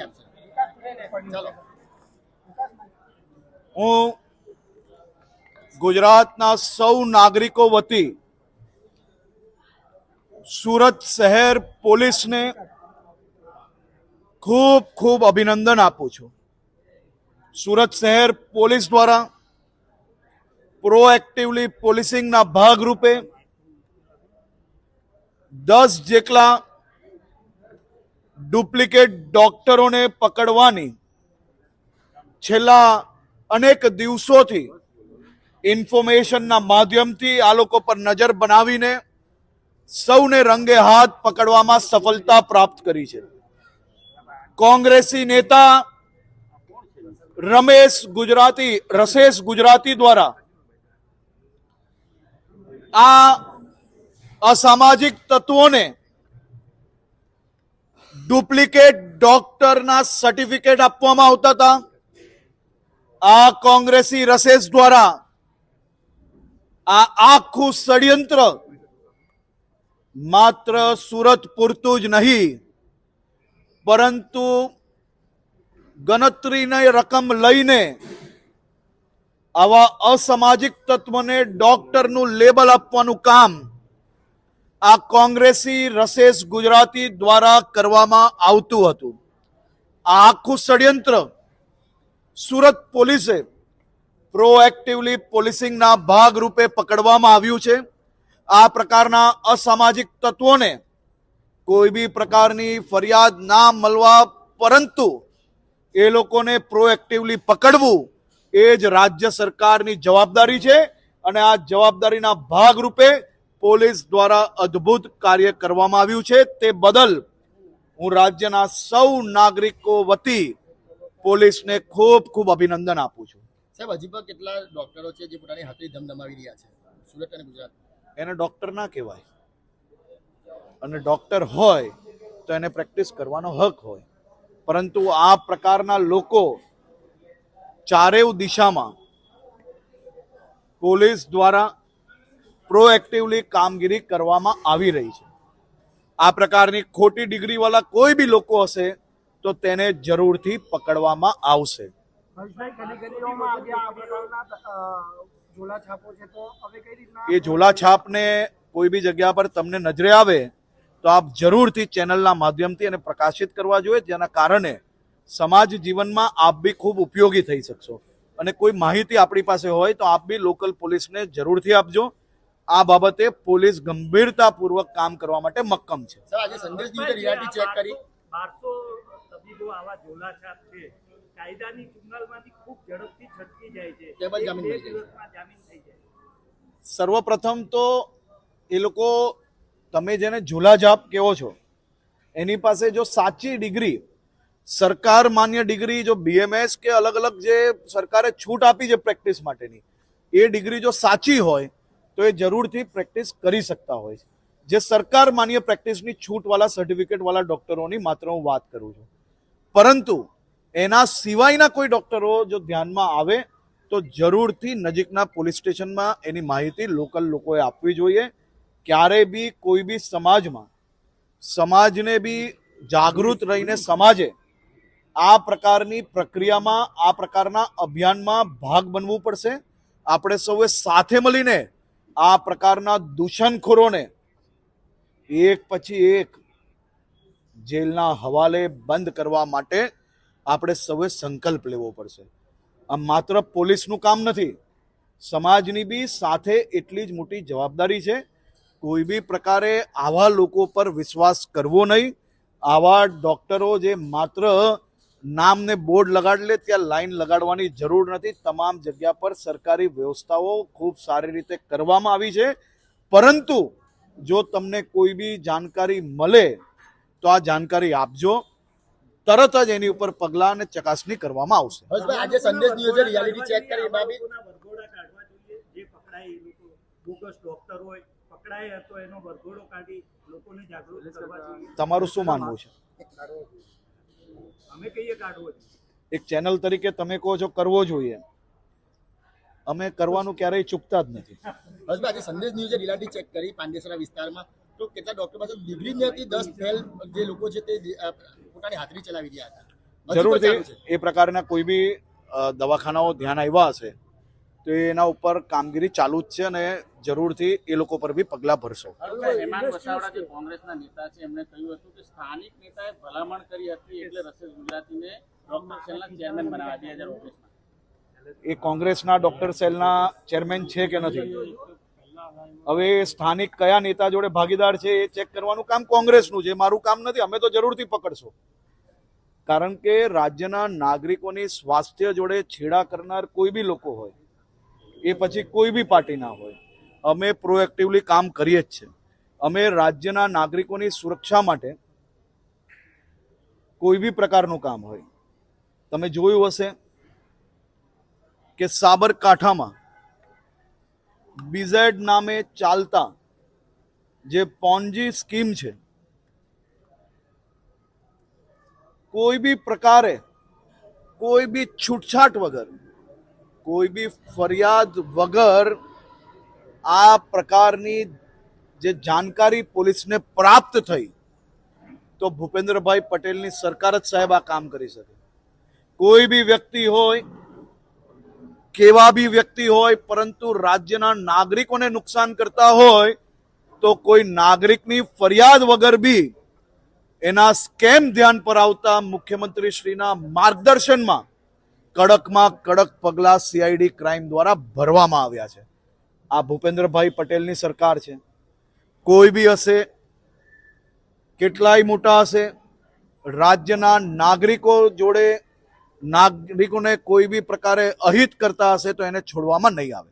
માહિતી આપશે હું ગુજરાતના સૌ નાગરિકો વતી સુરત શહેર પોલીસને ખૂબ ખૂબ અભિનંદન આપું છું. સુરત શહેર પોલીસ દ્વારા પ્રોએક્ટિવલી પોલીસિંગના ભાગરૂપે દસ જેટલા ડુપ્લિકેટ ડોક્ટરોને પકડવાની છેલ્લા અનેક દિવસોથી ઇન્ફોર્મેશનના માધ્યમથી આ લોકો પર નજર બનાવીને સૌને રંગે હાથ પકડવામાં સફળતા પ્રાપ્ત કરી છે. કોંગ્રેસી નેતા રમેશ ગુજરાતી, રસેશ ગુજરાતી દ્વારા આ અસામાજિક તત્વોને ડુપ્લિકેટ ડોક્ટરના સર્ટિફિકેટ આપવામાં આવતા હતા. આ કોંગ્રેસી રસેસ દ્વારા આ આખું ષડયંત્ર માત્ર સુરત પૂરતું જ નહીં, પરંતુ ગણતરીની રકમ લઈને આવા અસામાજિક તત્વને ડોક્ટરનું લેબલ આપવાનું કામ આ કોંગ્રેસી રસેસ ગુજરાતી દ્વારા કરવામાં આવતું હતું. આ આખું ષડયંત્ર સુરત પોલીસે પ્રોએક્ટિવલી પોલીસિંગના ભાગરૂપે પકડવામાં આવ્યું છે. આ પ્રકારના અસામાજિક તત્વોને કોઈ બી પ્રકારની ફરિયાદ ના મળવા પરંતુ એ લોકોને પ્રોએક્ટિવલી પકડવું એ જ રાજ્ય સરકારની જવાબદારી છે અને આ જવાબદારીના ભાગરૂપે પોલીસ દ્વારા અદ્ભુત કાર્ય કરવામાં આવ્યું છે. તે બદલ હું રાજ્યના સૌ નાગરિકો વતી પોલીસને ખૂબ ખૂબ અભિનંદન આપું છું. સાહેબ હજી પણ કેટલા ડોક્ટરો છે જે પોતાની હાથરી ધમધમાવી રહ્યા છે? સુરત અને ગુજરાત. એને ડોક્ટર ના કહેવાય. અને ડોક્ટર હોય તો એને પ્રેક્ટિસ કરવાનો હક હોય. પરંતુ આ પ્રકારના લોકો ચારેવ દિશામાં પોલીસ દ્વારા પ્રોએક્ટિવલી કામગીરી કરવામાં આવી રહી છે. આ પ્રકારની ખોટી ડિગ્રીવાળા કોઈ બી લોકો હશે તો તેને જરૂરથી પકડવામાં આવશે. એ ઝોલા છાપને કોઈ બી જગ્યા પર તમને નજરે આવે તો આપ જરૂરથી ચેનલના માધ્યમથી એને પ્રકાશિત કરવા જોઈએ જેના કારણે સમાજ જીવનમાં આપ બી ખૂબ ઉપયોગી થઈ શકશો. અને કોઈ માહિતી આપણી પાસે હોય તો આપ બી લોકલ પોલીસને જરૂરથી આપજો. આ બાબતે પોલીસ ગંભીરતાપૂર્વક કામ કરવા માટે મક્કમ છે. સર આજે સંદેશ ન્યૂઝે રિયાલિટી ચેક કરી. બારસો તબીબો આવા ઝોલા છે. કાયદાની ચુંગાલમાંથી ખૂબ ઝડપથી છટકી જાય છે. તે જામીન બે મળી જાય છે. દિવસમાં જામીન થઈ જાય સર્વપ્રથમ તો એ લોકો તમે જેને ઝોલાઝાપ જાપ કહો છો એની પાસે જો સાચી ડિગ્રી સરકાર માન્ય ડિગ્રી જો બીએમએસ કે અલગ અલગ જે સરકારે છૂટ આપી છે પ્રેક્ટિસ માટેની એ ડિગ્રી જો સાચી હોય તો એ જરૂરથી પ્રેક્ટિસ કરી શકતા હોય છે. જે સરકાર માન્ય પ્રેક્ટિસની છૂટવાળા સર્ટિફિકેટવાળા ડૉક્ટરોની માત્ર હું વાત કરું છું. પરંતુ એના સિવાયના કોઈ ડૉક્ટરો જો ધ્યાનમાં આવે તો જરૂરથી નજીકના પોલીસ સ્ટેશનમાં એની માહિતી લોકલ લોકોએ આપવી જોઈએ. ક્યારે બી કોઈ બી સમાજમાં, સમાજને બી જાગૃત રહીને સમાજે આ પ્રકારની પ્રક્રિયામાં, આ પ્રકારના અભિયાનમાં ભાગ બનવું પડશે. આપણે સૌએ સાથે મળીને આ પ્રકારના દૂષણખોરોને એક પછી એક જેલના હવાલે બંધ કરવા માટે આપણે સૌએ સંકલ્પ લેવો પડશે. આ માત્ર પોલીસનું કામ નથી, સમાજની બી સાથે એટલી જ મોટી જવાબદારી છે. કોઈ બી પ્રકારે આવા લોકો પર વિશ્વાસ કરવો નહીં. આવા ડોક્ટરો જે માત્ર નામને બોર્ડ લગાડ લે ત્યાં લાઈન લગાડવાની જરૂર નથી. તમામ જગ્યા પર સરકારી વ્યવસ્થાઓ ખૂબ સારી રીતે કરવામાં આવી છે. પરંતુ જો તમને કોઈ બી જાણકારી મળે તો આ જાણકારી આપજો. તરત જ એની ઉપર પગલાં અને ચકાસણી કરવામાં આવશે. આજે સંદેશ ન્યૂઝે રિયાલિટી ચેક કરી એ બાબત. લોકોના વરઘોડા કાઢવા જોઈએ. જે પકડાય એ લોકો. બોગસ ડોક્ટર હોય પકડાય તો એનો વરઘોડો કાઢી લોકોને જાગૃત કરવા જોઈએ તમારું શું માનવું છે? અમે કહીએ કાઢવો એક ચેનલ તરીકે તમે કહો છો કરવો જોઈએ. અમે કરવાનું ક્યારેય ચૂકતા જ નથી. આજે સંદેશ ન્યૂઝે રિયાલિટી ચેક કરી પાંડેસરા વિસ્તારમાં તો કેટલા ડોક્ટર પાસે ડિગ્રી નથી દસ ફેલ જે લોકો છે તે પોતાની હાથરી ચલાવી રહ્યા હતા. જરૂરથી એ પ્રકારના કોઈ બી દવાખાનાઓ ધ્યાન આવ્યા હશે તો એના ઉપર કામગીરી ચાલુ જ છે અને જરૂરથી એ લોકો પર બી પગલાં ભરશો. હેમાંગ વસાવડા જે કોંગ્રેસના નેતા છે એમણે કહ્યું હતું કે સ્થાનિક નેતાએ ભલામણ કરી હતી એટલે રસેશ ગુજરાતીને ડોક્ટર સેલના ચેરમેન બનાવ્યા બે હજાર ઓગણીસમાં. એ કોંગ્રેસના ડોક્ટર સેલના ચેરમેન છે કે નથી? હવે સ્થાનિક કયા નેતા જોડે ભાગીદાર છે એ ચેક કરવાનું કામ કોંગ્રેસનું છે મારું કામ નથી અમે તો જરૂરથી પકડશું. કારણ કે રાજ્યના નાગરિકોની સ્વાસ્થ્ય જોડે છેડા કરનાર કોઈ બી લોકો હોય એ પછી કોઈ બી પાર્ટીના હોય અમે પ્રોએક્ટિવલી કામ કરીએ જ છે. અમે રાજ્યના નાગરિકોની સુરક્ષા માટે કોઈ બી પ્રકારનું કામ હોય. તમે જોયું હશે કે સાબરકાંઠામાં બીઝેડ નામે ચાલતા જે પોન્જી સ્કીમ છે, કોઈ બી પ્રકારે, કોઈ બી છૂટછાટ વગર, કોઈ બી ફરિયાદ વગર આ પ્રકારની જે જાણકારી પોલીસને પ્રાપ્ત થઈ, તો ભૂપેન્દ્રભાઈ પટેલની સરકાર જ સાહેબ આ કામ કરી શકે. કોઈ બી વ્યક્તિ હોય, કેવા બી વ્યક્તિ હોય, પરંતુ રાજ્યના નાગરિકોને નુકસાન કરતા હોય, તો કોઈ નાગરિકની ફરિયાદ વગર બી એના સ્કેમ ધ્યાન પર આવતા મુખ્યમંત્રી શ્રીના માર્ગદર્શનમાં કડકમાં કડક પગલાં સીઆઈડી ક્રાઇમ દ્વારા ભરવામાં આવ્યા છે. આ ભૂપેન્દ્રભાઈ પટેલની સરકાર છે. કોઈ બી હશે, કેટલાય મોટા હશે, રાજ્યના નાગરિકો જોડે નાગરિકોને કોઈ બી પ્રકારે અહિત કરતા હશે તો એને છોડવામાં નહીં આવે.